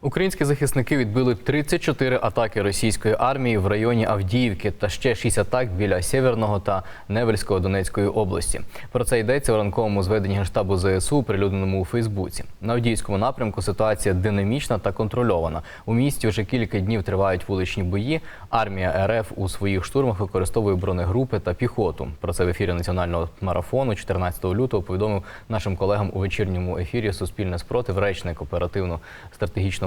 Українські захисники відбили 34 атаки російської армії в районі Авдіївки та ще 6 атак біля Сєверного та Невельського Донецької області. Про це йдеться у ранковому зведенні генштабу ЗСУ, прилюдненому у Фейсбуці. На Авдіївському напрямку ситуація динамічна та контрольована. У місті вже кілька днів тривають вуличні бої. Армія РФ у своїх штурмах використовує бронегрупи та піхоту. Про це в ефірі національного марафону 14 лютого повідомив нашим колегам у вечірньому ефірі Суспільне спротив речник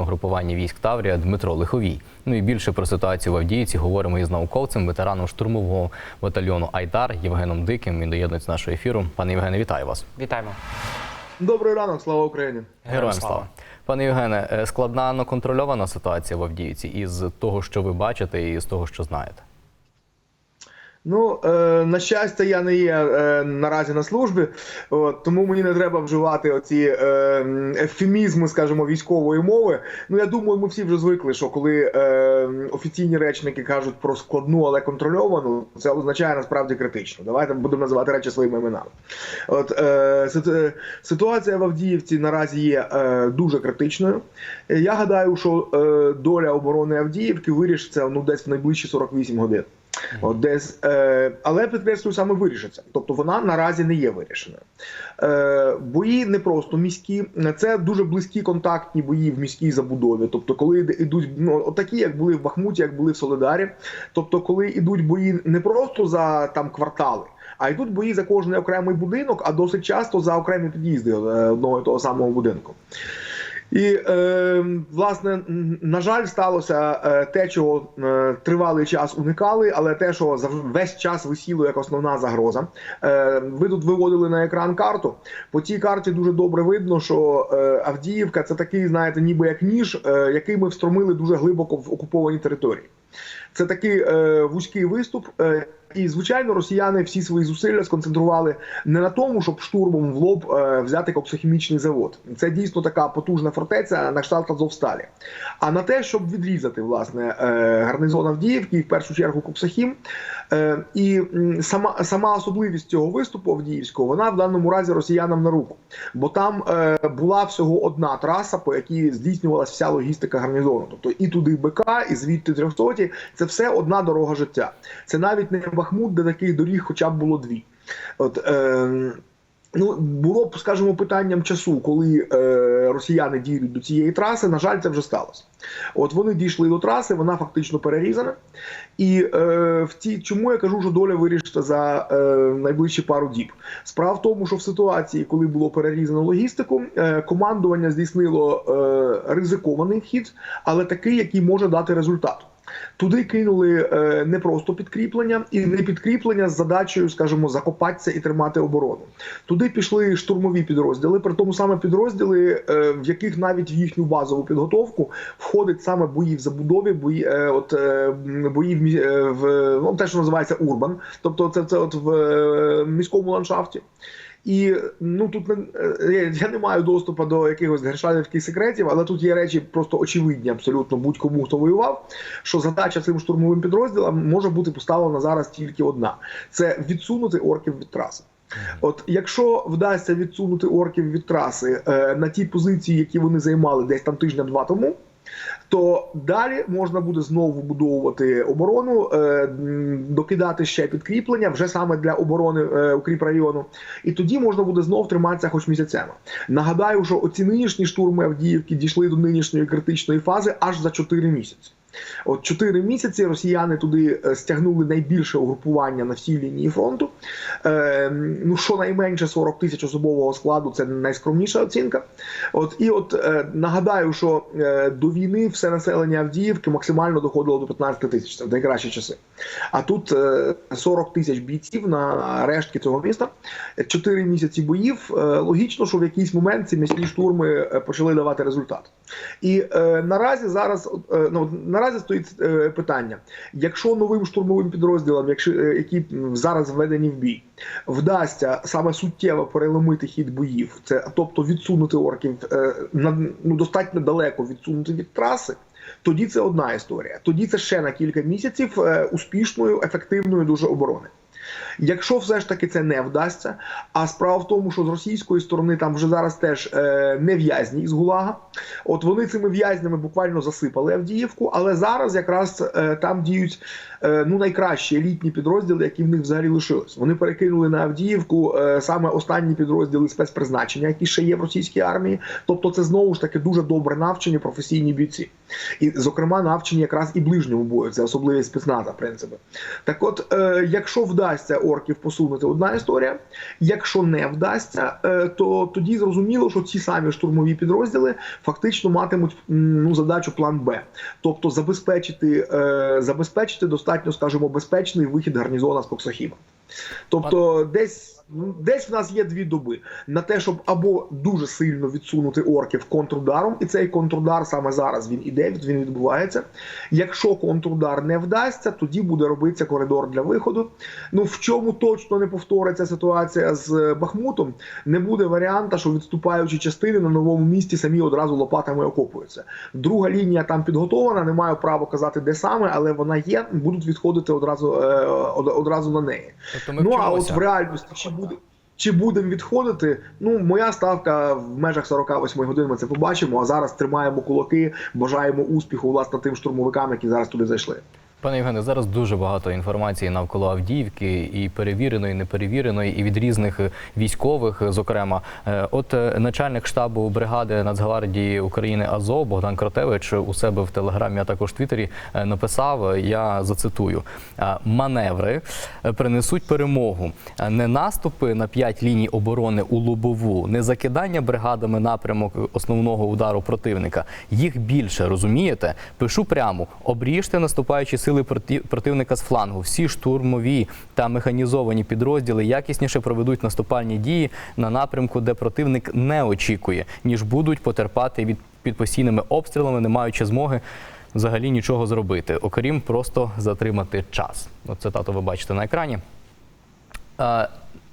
оперативно-стратегічного групування військ Таврія Дмитро Лиховій. Ну і більше про ситуацію в Авдіївці говоримо із науковцем, ветераном штурмового батальйону Айдар Євгеном Диким. Він доєднується до нашого ефіру. Пане Євгене, вітаю вас. Вітаємо. Добрий ранок, слава Україні. Героям слава. Пане Євгене, е, складна, но контрольована ситуація в Авдіївці із того, що ви бачите, і з того, що знаєте. Ну е, на щастя, я не є е, наразі на службі, от, тому мені не треба вживати оці е, ефемізми, скажімо, військової мови. Ну я думаю, ми всі вже звикли, що коли е, офіційні речники кажуть про складну, але контрольовану, це означає насправді критично. Давайте будемо називати речі своїми іменами. От е, ситуація в Авдіївці наразі є е, дуже критичною. Е, Я гадаю, що е, доля оборони Авдіївки вирішиться ну десь в найближчі 48 годин. От десь, е, але підкреслюю саме вирішиться. Тобто вона наразі не є вирішеною. Е, бої не просто міські, це дуже близькі контактні бої в міській забудові. Тобто, коли йдуть ну, такі, як були в Бахмуті, як були в Солидарі. Тобто, коли йдуть бої не просто за там квартали. А йдуть бої за кожний окремий будинок, а досить часто за окремі під'їзди е, одного і того самого будинку. І е, власне, на жаль, сталося е, те, чого е, тривалий час уникали, але те, що весь час висіло як основна загроза. Е, ви тут виводили на екран карту. По цій карті дуже добре видно, що е, Авдіївка це такий, знаєте, ніби як ніж, який ми встромили дуже глибоко в окуповані території. Це такий е, вузький виступ. Е, і звичайно, росіяни всі свої зусилля сконцентрували не на тому, щоб штурмом в лоб е, взяти коксохімічний завод. Це дійсно така потужна фортеця на кшталт Азовсталі. А на те, щоб відрізати власне е, гарнизон Авдіївки, і в першу чергу Коксахім. Е, і сама сама особливість цього виступу Авдіївського, вона в даному разі росіянам на руку. Бо там була всього одна траса, по якій здійснювалася вся логістика гарнізону. Тобто і туди БК, і звідти трьохсоті. Це все одна дорога життя. Це навіть не Бахмут, де таких доріг хоча б було дві. От, е, Ну, було б, скажімо, питанням часу, коли е, росіяни дійдуть до цієї траси. На жаль, це вже сталося. От вони дійшли до траси, вона фактично перерізана. І е, в цій, чому я кажу, що доля вирішиться за е, найближчі пару діб? Справа в тому, що в ситуації, коли було перерізано логістику, е, командування здійснило е, ризикований хід, але такий, який може дати результат. Туди кинули е, не просто підкріплення, і не підкріплення з задачею, скажімо, закопатися і тримати оборону. Туди пішли штурмові підрозділи, при тому саме підрозділи, е, в яких навіть в їхню базову підготовку входить саме бої в забудові, бої, е, от, е, бої в, е, в ну, те, що називається урбан, тобто це, це от в е, міському ландшафті. І ну тут не е, я- не маю доступу до якихось гершалівських секретів, але тут є речі просто очевидні, абсолютно будь-кому хто воював. Що задача цим штурмовим підрозділам може бути поставлена зараз тільки одна: це відсунути орків від траси. От якщо вдасться відсунути орків від траси е, на ті позиції, які вони займали десь там тижня-два тому. То далі можна буде знову будувати оборону, е, докидати ще підкріплення вже саме для оборони е, укріп району, і тоді можна буде знов триматися хоч місяцями. Нагадаю, що оці нинішні штурми Авдіївки дійшли до нинішньої критичної фази аж за 4 місяці. От 4 місяці росіяни туди е, стягнули найбільше угрупування на всій лінії фронту. Е, ну щонайменше 40 тисяч особового складу це найскромніша оцінка. От і от е, нагадаю, що е, до війни все населення Авдіївки максимально доходило до 15 тисяч. Це в найкращі часи. А тут е, 40 тисяч бійців на рештки цього міста. 4 місяці боїв. Е, логічно, що в якийсь момент ці міські штурми е, почали давати результат. І е, наразі зараз е, ну, наразі стоїть е, питання: якщо новим штурмовим підрозділам, якщо е, які зараз введені в бій, вдасться саме суттєво переломити хід боїв, це тобто відсунути орків е, на ну достатньо далеко відсунути від траси. Тоді це одна історія. Тоді це ще на кілька місяців е, успішної, ефективної дуже оборони. Якщо все ж таки це не вдасться, а справа в тому, що з російської сторони там вже зараз теж е, не в'язні з Гулага, от вони цими в'язнями буквально засипали Авдіївку, але зараз якраз е, там діють е, ну найкращі елітні підрозділи, які в них взагалі лишились. Вони перекинули на Авдіївку е, саме останні підрозділи спецпризначення, які ще є в російській армії. Тобто, це знову ж таки дуже добре навчені професійні бійці, і зокрема навчені якраз і ближньому бою. Це особливість спецназа, принципи. Так, от, е, якщо вдасться орків посунути, одна історія. Якщо не вдасться, е, то тоді зрозуміло, що ці самі штурмові підрозділи фактично матимуть ну задачу план Б, тобто забезпечити, е, забезпечити достатньо, скажімо, безпечний вихід гарнізона з Коксохіма. Тобто, десь. ну, Десь в нас є дві доби на те, щоб або дуже сильно відсунути орків контрударом, і цей контрудар саме зараз він іде, він відбувається. Якщо контрудар не вдасться, тоді буде робитися коридор для виходу. Ну в чому точно не повториться ситуація з Бахмутом, не буде варіанта, що відступаючі частини на новому місці самі одразу лопатами окопуються. Друга лінія там підготовлена, не маю права казати, де саме, але вона є. Будуть відходити одразу е, одразу на неї. Тобто ми ну а от в реальності чи буде. Чи будемо відходити? Ну, моя ставка в межах 48 годин. Ми це побачимо. А зараз тримаємо кулаки, бажаємо успіху власне тим штурмовикам, які зараз туди зайшли. Пане Євгене, зараз дуже багато інформації навколо Авдіївки, і перевіреної, і неперевіреної, і від різних е, військових. е, Зокрема, Е, от начальник штабу бригади Нацгвардії України Азов Богдан Кротевич у себе в телеграмі, а також в Твіттері написав. Я зацитую: маневри принесуть перемогу. Не наступи на п'ять ліній оборони у лобову, не закидання бригадами напрямок основного удару противника. Їх більше розумієте? Пишу прямо: обріжте наступаючі сили проти- противника з флангу. Всі штурмові та механізовані підрозділи якісніше проведуть наступальні дії на напрямку, де противник не очікує, ніж будуть потерпати від під постійними обстрілами, не маючи змоги. Взагалі нічого зробити, окрім просто затримати час. От цитату ви бачите на екрані.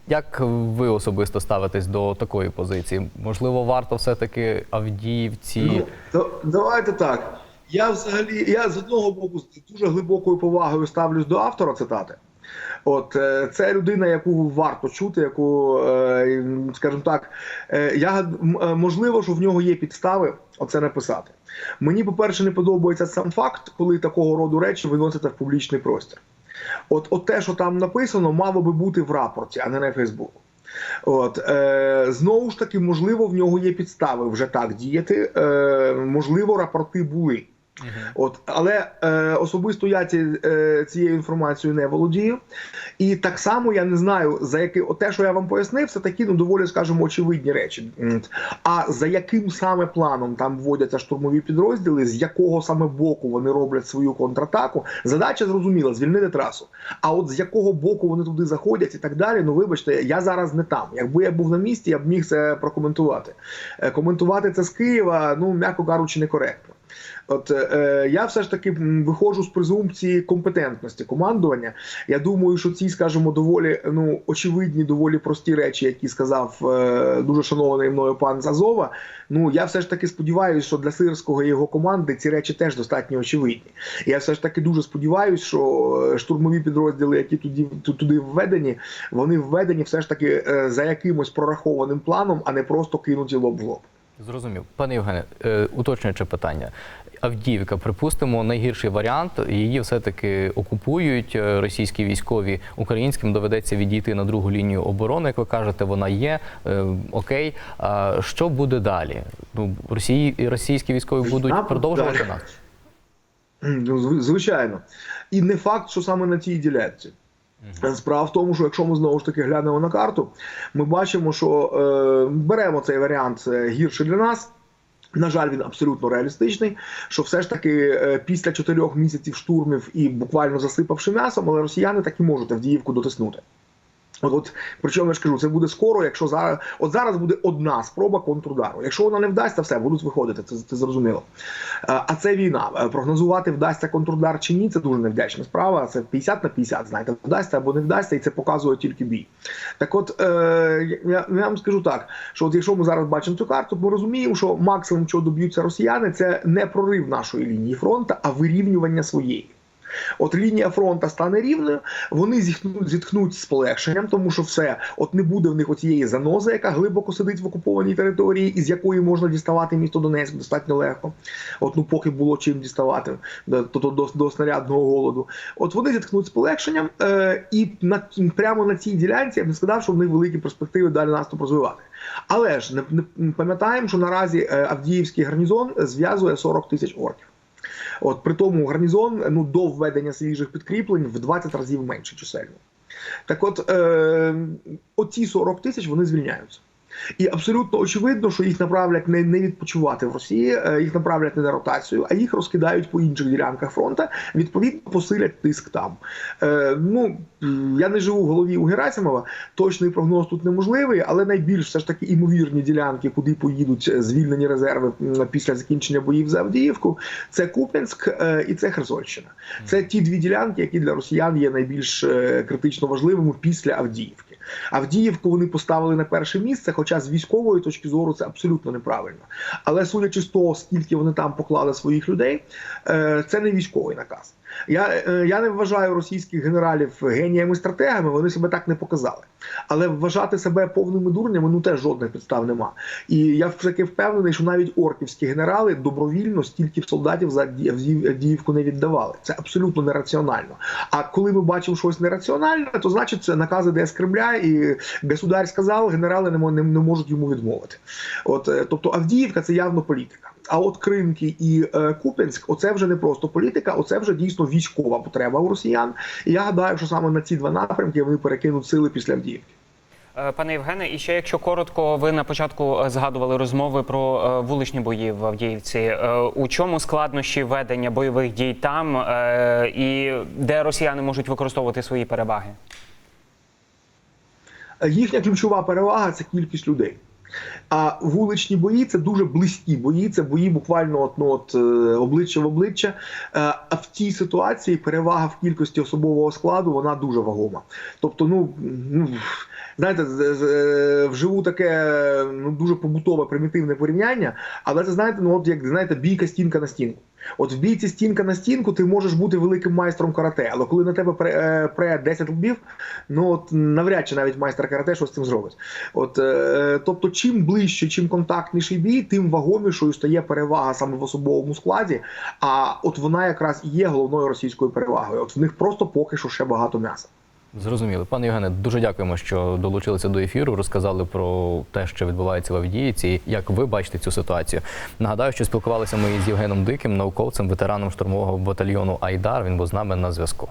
Як ви особисто ставитесь до такої позиції? Можливо, варто все-таки Авдіївці. Ну, давайте так. Я взагалі, я з одного боку з дуже глибокою повагою ставлюсь до автора цитати. От е, це людина, яку варто чути, яку, е, скажімо так, е, я можливо, що в нього є підстави оце написати. Мені, по-перше, не подобається сам факт, коли такого роду речі виносите в публічний простір. От, от те, що там написано, мало би бути в рапорті, а не на Фейсбуку. От е, знову ж таки, можливо, в нього є підстави вже так діяти. Е, можливо, рапорти були. От, але е, особисто я ці, е, цією інформацією не володію. І так само я не знаю, за яки, от те, що я вам пояснив, це такі ну доволі, скажімо, очевидні речі. А за яким саме планом там вводяться штурмові підрозділи, з якого саме боку вони роблять свою контратаку, задача зрозуміла звільнити трасу. А от з якого боку вони туди заходять і так далі, ну вибачте, я зараз не там. Якби я був на місці, я б міг це прокоментувати. Е, Коментувати це з Києва, ну м'яко кажучи, некоректно. От е, я все ж таки виходжу з презумпції компетентності командування. Я думаю, що ці, скажімо, доволі ну очевидні, доволі прості речі, які сказав е, дуже шанований мною пан з Азова. Ну я все ж таки сподіваюся, що для Сирського і його команди ці речі теж достатньо очевидні. Я все ж таки дуже сподіваюся, що е, штурмові підрозділи, які туди, туди введені, вони введені все ж таки е, за якимось прорахованим планом, а не просто кинуті лоб в лоб. Зрозумів. Пане Євгене, е, уточнююче питання. Авдіївка, припустимо, найгірший варіант. Її все-таки окупують е, російські військові. Українським доведеться відійти на другу лінію оборони. Як ви кажете, вона є. Е, окей. А що буде далі? Ну, Росії, російські військові будуть Нам продовжувати далі. нас? Ну, звичайно. І не факт, що саме на цій ділянці. Справа в тому, що якщо ми знову ж таки глянемо на карту, ми бачимо, що е, беремо цей варіант е, гірше для нас. На жаль, він абсолютно реалістичний. Що все ж таки е, після чотирьох місяців штурмів і буквально засипавши м'ясом, але росіяни так і можуть Авдіївку дотиснути. От, от причому я ж кажу, це буде скоро, якщо зараз от зараз буде одна спроба контрудару. Якщо вона не вдасться, все будуть виходити. Це, це зрозуміло. Е, А це війна. Е, Прогнозувати вдасться контрудар чи ні, це дуже невдячна справа. Це 50 на 50, знаєте, вдасться або не вдасться, і це показує тільки бій. Так, от е, я, я вам скажу так, що от якщо ми зараз бачимо цю карту, ми розуміємо, що максимум, чого доб'ються росіяни, це не прорив нашої лінії фронту, а вирівнювання своєї. От лінія фронту стане рівною, вони зітхнуть, зітхнуть з полегшенням, тому що все, от не буде в них оцієї занози, яка глибоко сидить в окупованій території, із якої можна діставати місто Донецьк достатньо легко. От ну поки було чим діставати до, до, до, до снарядного голоду. От вони зітхнуть з полегшенням, е, і на прямо на цій ділянці я б не сказав, що в них великі перспективи далі наступ розвивати. Але ж не, не пам'ятаємо, що наразі е, Авдіївський гарнізон зв'язує 40 тисяч орків. От при тому гарнізон ну до введення свіжих підкріплень в 20 разів менше чисельно. Так от, е, оці 40 тисяч вони звільняються. І абсолютно очевидно, що їх направлять не, не відпочивати в Росії, е, їх направлять не на ротацію, а їх розкидають по інших ділянках фронту, відповідно посилять тиск там. Е, ну я не живу в голові у Герасимова, точний прогноз тут неможливий, але найбільш все ж таки імовірні ділянки, куди поїдуть звільнені резерви після закінчення боїв за Авдіївку, це Куп'янськ е, і це Херсонщина. Це ті дві ділянки, які для росіян є найбільш е, критично важливими після Авдіївки. Авдіївку вони поставили на перше місце, хоча з військової точки зору це абсолютно неправильно. Але судячи з того, скільки вони там поклали своїх людей, е, це не військовий наказ. Я, е, я не вважаю російських генералів геніями-стратегами, вони себе так не показали. Але вважати себе повними дурнями ну теж жодних підстав нема. І я все-таки впевнений, що навіть орківські генерали добровільно стільки солдатів за Авдіїв- Авдіїв- Авдіївку не віддавали. Це абсолютно нераціонально. А коли ми бачимо щось нераціональне, то значить це накази з Кремля, і государь сказав, генерали не, не, не можуть йому відмовити. От е, тобто Авдіївка це явно політика. А от Кримки і е, Куп'янськ, оце вже не просто політика, оце вже дійсно військова потреба у росіян. І я гадаю, що саме на ці два напрямки вони перекинуть сили після Авдіївки. Е, Пане Євгене, і ще якщо коротко, ви на початку е, згадували розмови про е, вуличні бої в Авдіївці. У чому складнощі ведення бойових дій там і де росіяни можуть використовувати свої переваги? Їхня ключова перевага це кількість людей. А вуличні бої це дуже близькі бої, це бої буквально от, ну, от, е, обличчя в обличчя. Е, А в тій ситуації перевага в кількості особового складу вона дуже вагома. Тобто, ну, ну знаєте, е, вживу таке ну, дуже побутове примітивне порівняння, але це знаєте, ну от як знаєте, бійка стінка на стінку. От в бійці стінка на стінку ти можеш бути великим майстром карате, але коли на тебе пре, е, пре 10 лбів, ну от навряд чи навіть майстер карате щось з цим зробить. От, е, тобто, чим ближче, чим контактніший бій, тим вагомішою стає перевага саме в особовому складі. А от вона якраз і є головною російською перевагою. От в них просто поки що ще багато м'яса. Зрозуміло. Пане Євгене, дуже дякуємо, що долучилися до ефіру, розказали про те, що відбувається в Авдіївці, як ви бачите цю ситуацію. Нагадаю, що спілкувалися ми з Євгеном Диким, науковцем, ветераном штурмового батальйону Айдар. Він був з нами на зв'язку.